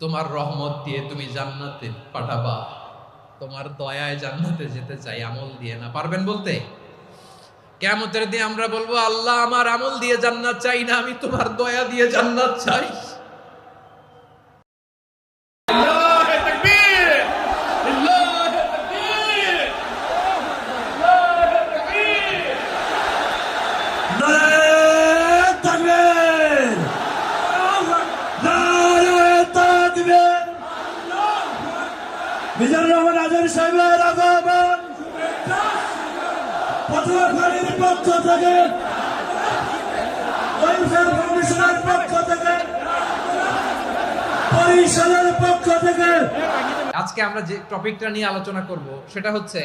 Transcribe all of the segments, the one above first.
তোমার রহমত দিয়ে তুমি জান্নাতে পাঠাবা। তোমার দয়ায় জান্নাতে যেতে চাই, আমল দিয়ে না। পারবেন বলতে? কেমতের দিয়ে আমরা বলব, আল্লাহ আমার আমল দিয়ে জান্নাত চাই না, আমি তোমার দয়া দিয়ে জান্নাত চাই। পক্ষ থেকে। আজকে আমরা যে টপিকটা নিয়ে আলোচনা করব, সেটা হচ্ছে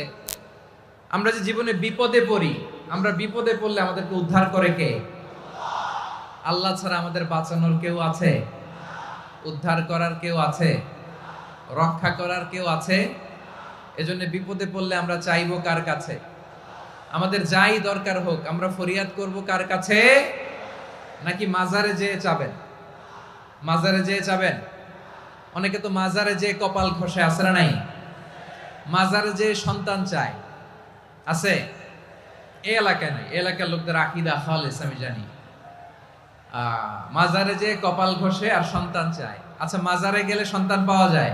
আমরা যে জীবনে বিপদে পড়ি, আমরা বিপদে পড়লে আমাদেরকে উদ্ধার করে কে? আল্লাহ ছাড়া আমাদের বাঁচানোর কেউ আছে? উদ্ধার করার কেউ আছে? রক্ষা করার কেউ আছে? এজন্য বিপদে পড়লে আমরা চাইব কার কাছে? আমাদের যাই দরকার হোক, আমরা ফরিয়াদ করব কার কাছে? নাকি মাজারে যেয়ে চাবেন? মাজারে যেয়ে চাবেন? অনেকে তো মাজারে যে কপাল ঘষে না নাই? মাজারে যে সন্তান চায়। আছে? এ এলাকায় নাই এলাকার লোকদের আকিদা খালেস, আমি জানি। মাজারে যে কপাল ঘষে আর সন্তান চায়। আচ্ছা মাজারে গেলে সন্তান পাওয়া যায়?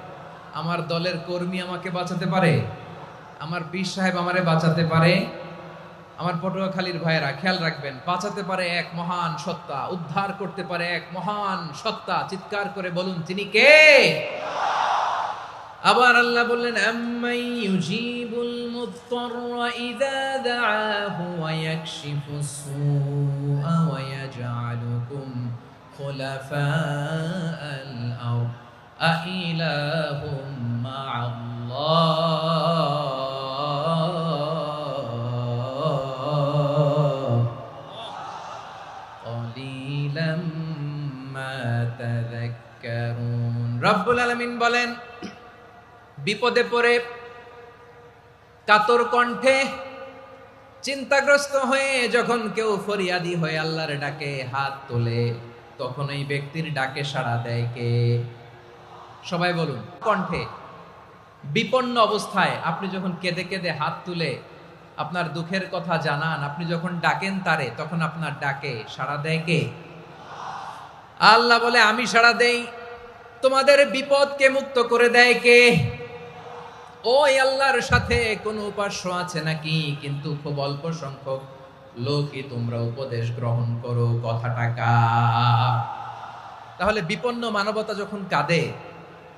আমার দলের কর্মী আমাকে বাঁচাতে পারে? আমার পীর সাহেব আমারে বাঁচাতে পারে? আমার পটুয়াখালীর ভাইয়েরা, খেয়াল রাখবেন, বাঁচাতে পারে এক মহান সত্তা, উদ্ধার করতে পারে এক মহান সত্তা। চিৎকার করে বলুন, তিনি কে? আবার আল্লাহ বললেন আম্মাই আইলাহুম মা'আল্লাহ قليلا ما تذكرون রব্বুল আলামিন বলেন বিপদে পড়ে কাতর কণ্ঠে চিন্তাগ্রস্ত হয়ে যখন কেউ ফরিয়াদি হয়ে আল্লাহর ডাকে হাত তোলে তখন এই ব্যক্তির ডাকে সাড়া দেয় কে সবাই বলুন। কণ্ঠে, বিপন্ন অবস্থায় আপনি যখন কেঁদে কেঁদে হাত তুলে আপনার দুঃখের কথা জানান, আপনি যখন ডাকেন তারে, তখন আপনার ডাকে সাড়া দেয় কে? আল্লাহ বলে, আমি সাড়া দেই। তোমাদের বিপদকে মুক্ত করে দেয় কে? ওই আল্লাহর সাথে কোনো উপাস্য আছে নাকি? কিন্তু খুব অল্প সংখ্যক লোকই তোমরা উপদেশ গ্রহণ করো কথাটা কা তাহলে বিপন্ন মানবতা যখন কাঁদে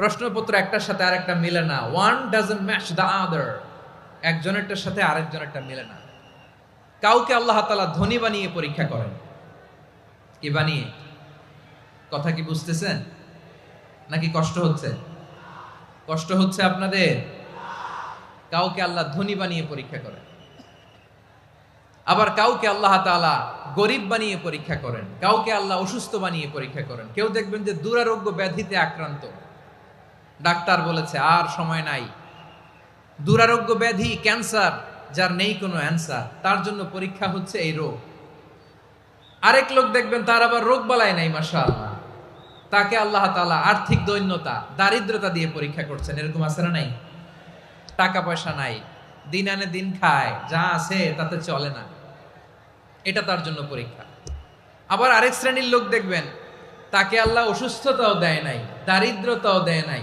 প্রশ্নপত্র একটার সাথে আরেকটা মিলে না। One doesn't match the other একজনেরটার সাথে আরেকজনেরটা মিলে না। কাউকে আল্লাহ তালা ধনী বানিয়ে পরীক্ষা করেন। কি বানিয়ে? কথা কি বুঝতেছেন? নাকি কষ্ট হচ্ছে? কষ্ট হচ্ছে আপনাদের? কাউকে আল্লাহ ধনী বানিয়ে পরীক্ষা করেন। আবার কাউকে আল্লাহ তাআলা গরিব বানিয়ে পরীক্ষা করেন। কাউকে আল্লাহ অসুস্থ বানিয়ে পরীক্ষা করেন। কেউ দেখবেন যে দুরারোগ্য ব্যাধিতে আক্রান্ত। ডাক্তার বলেছে, আর সময় নাই। দুরারোগ্য ব্যাধি, ক্যান্সার, যার নেই কোনো অ্যান্সার, তার জন্য পরীক্ষা হচ্ছে এই রোগ। আরেক লোক দেখবেন, তার আবার রোগ বালাই নাই মাসা তাকে আল্লাহ তাআলা আর্থিক দৈন্যতা, দারিদ্রতা দিয়ে পরীক্ষা করছেন। এরকম আছে না নাই? টাকা পয়সা নাই। দিন আনে দিন খায়, যা আছে তাতে চলে না। এটা তার জন্য পরীক্ষা। আবার আরেক শ্রেণির লোক দেখবেন, তাকে আল্লাহ অসুস্থতাও দেয় নাই, দারিদ্রতাও দেয় নাই।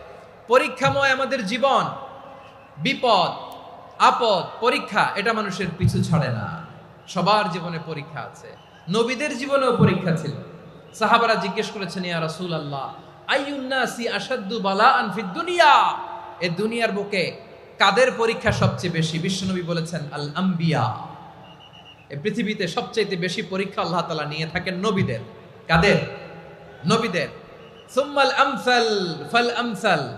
পরীক্ষাময় আমাদের জীবন। বিপদ, আপদ, পরীক্ষা, এটা মানুষের পিছু ছাড়ে না। সবার জীবনে পরীক্ষা আছে। নবীদের জীবনেও পরীক্ষা ছিল। সাহাবারা জিজ্ঞেস করেছেন, ইয়া রাসূল আল্লাহ আইউন্নাসি আসাদ্দু বালা আনফিদ দুনিয়া? এ দুনিয়ার বুকে কাদের পরীক্ষা সবচেয়ে বেশি? বিশ্বনবী বলেছেন, আল আম্বিয়া। এই পৃথিবীতে সবচেয়ে বেশি পরীক্ষা আল্লাহ তালা নিয়ে থাকেন নবীদের। কাদের? নবীদের। সুম্মাল আমসাল, ফাল আমসাল।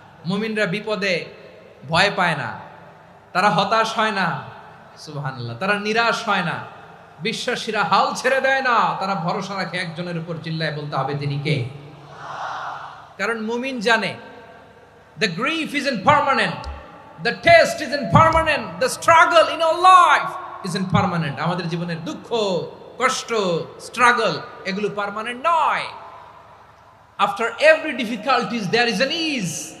মুমিনরা বিপদে ভয় পায় না। তারা হতাশ হয় না। সুবহানাল্লাহ, তারা নিরাশ হয় না। বিশ্বাসীরা হাল ছেড়ে দেয় না। তারা ভরসা রাখে একজনের উপর চিল্লায় বলতে হবে তিনি কে? কারণ মুমিন জানে the grief is impermanent the test is impermanent the struggle in our life is impermanent আমাদের জীবনের দুঃখ, কষ্ট স্ট্রাগল এগুলো পারমানেন্ট নয়। After every difficulties there is an ease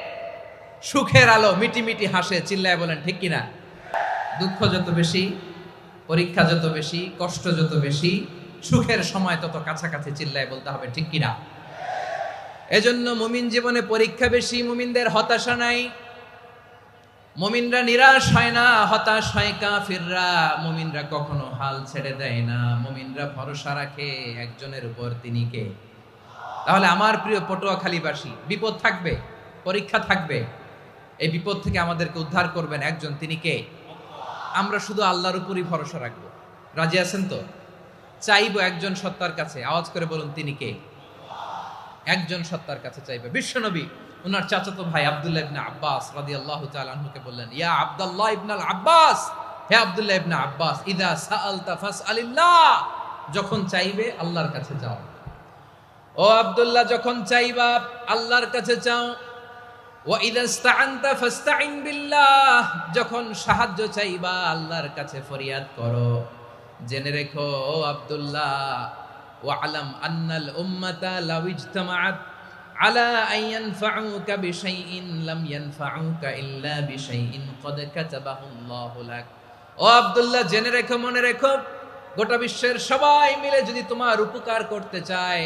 সুখের আলো মিটি মিটি হাসে, চিল্লায় বলেন, ঠিক কিনা? দুঃখ যত বেশি, পরীক্ষা যত বেশি, কষ্ট যত বেশি, সুখের সময় তত কাছাকাছি চিল্লায় বলতে হবে, ঠিক কিনা? এজন্য মুমিন জীবনে পরীক্ষা বেশি, মুমিনদের হতাশা নাই। মুমিনরা নিরাশ হয় না, হতাশ হয় কাফিররা। মুমিনরা কখনো হাল ছেড়ে দেয় না, মুমিনরা ভরসা রাখে একজনের উপর তিনি কে? তাহলে আমার প্রিয় পটুয়াখালীবাসী, বিপদ থাকবে, পরীক্ষা থাকবে। এই বিপদ থেকে আমাদেরকে উদ্ধার করবেন একজন, তিনি কে? আমরা শুধু আল্লাহর উপরই ভরসা রাখব। রাজি আছেন তো? চাইব একজন সত্তার কাছে। আওয়াজ করে বলুন, তিনি কে? একজন সত্তার কাছে চাইবে। বিশ্বনবী ওনার চাচাতো ভাই আব্দুল্লাহ ইবনে আব্বাস রাদিয়াল্লাহু তাআলা আনহুকে বললেন, ইয়া আব্দুল্লাহ ইবনাল আব্বাস, হে আবদুল্লাহ ইবনা আব্বাস, ইদা সাআলতা ফাসআলিল্লাহ, যখন চাইবে আল্লাহর কাছে যাও। ও আবদুল্লাহ, যখন চাইবা আল্লাহর কাছে চাও যখন সাহায্য চাইবা, আল্লাহর কাছে ফরিয়াদ করো। জেনে রেখো, ও আবদুল্লাহ ও আলাম আন্নাল উম্মাতা লাউইজতামাআত আলা আন ইয়ানফাউকা বিশাইইন, লাম ইয়ানফাউকা ইল্লা ও আব্দুল্লাহ, জেনে রেখো, মনে রেখো, গোটা বিশ্বের সবাই মিলে যদি তোমার উপকার করতে চায়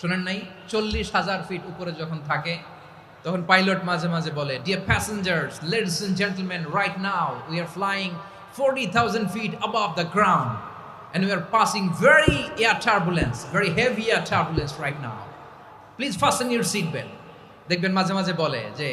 শোনেন নাই? চল্লিশ হাজার ফিট উপরে যখন থাকে, তখন পাইলট মাঝে মাঝে বলে dear passengers ladies and gentleman right now we are flying forty thousand feet above the ground and we are passing very air turbulence very heavy air turbulence right now please fasten your seat belt দেখবেন মাঝে মাঝে বলে যে